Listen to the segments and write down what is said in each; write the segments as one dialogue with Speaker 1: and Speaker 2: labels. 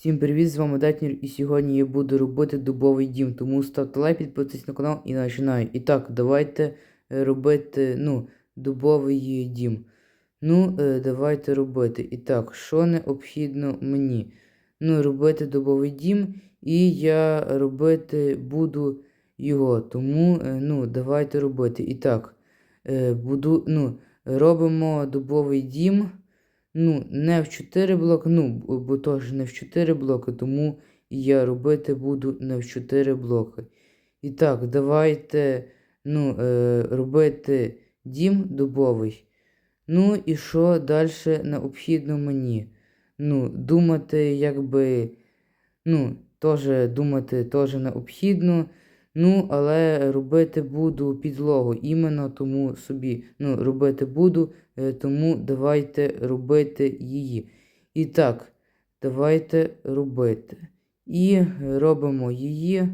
Speaker 1: Всім привіт, з вами Детнір, і сьогодні я буду робити дубовий дім. Тому ставте лайк, підписуйтесь на канал і починаю. І так, давайте е, робити ну, дубовий дім. Ну, е, давайте робити. І так, що необхідно мені? Ну, робити дубовий дім, і я робити буду його. Тому, е, ну, давайте робити. І так, буду, ну, робимо дубовий дім. Ну, не в 4 блоки, ну, бо теж не в 4 блоки, тому я робити буду не в 4 блоки. І так, давайте ну, е, робити дім дубовий. Ну і що далі необхідно мені? Ну, думати, якби, ну, теж думати теж необхідно. Ну, але робити буду підлогу іменно тому собі. Ну, робити буду, е, тому давайте робити її. І так, давайте робити. І робимо її.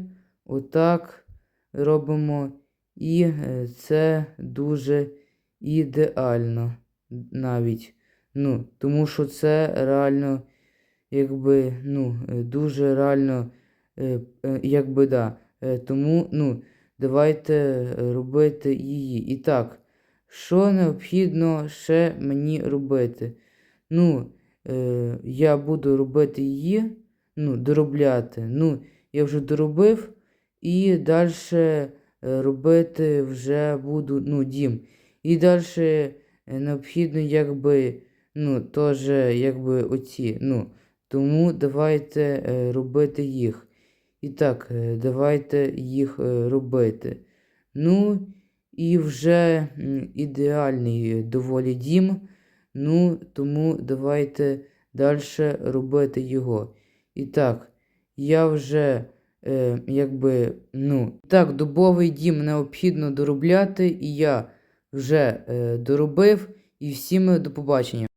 Speaker 1: Отак робимо. І е, це дуже ідеально навіть. Ну, тому що це реально, якби, ну, е, дуже реально, якби, да. Е, Тому, ну, давайте е, робити її. І так, що необхідно ще мені робити? Ну, е, я буду робити її, ну, доробляти. Ну, я вже доробив, і далі робити вже буду, ну, дім. І далі необхідно, якби, ну, теж, якби, оці, ну, тому давайте е, робити їх. І так, е, давайте їх е, робити. Ну, і вже ідеальний е, доволі дім. Ну, тому давайте далі робити його. І так, я вже, е, якби, ну, так, дубовий дім необхідно доробляти, і я вже е, доробив. І всім до побачення.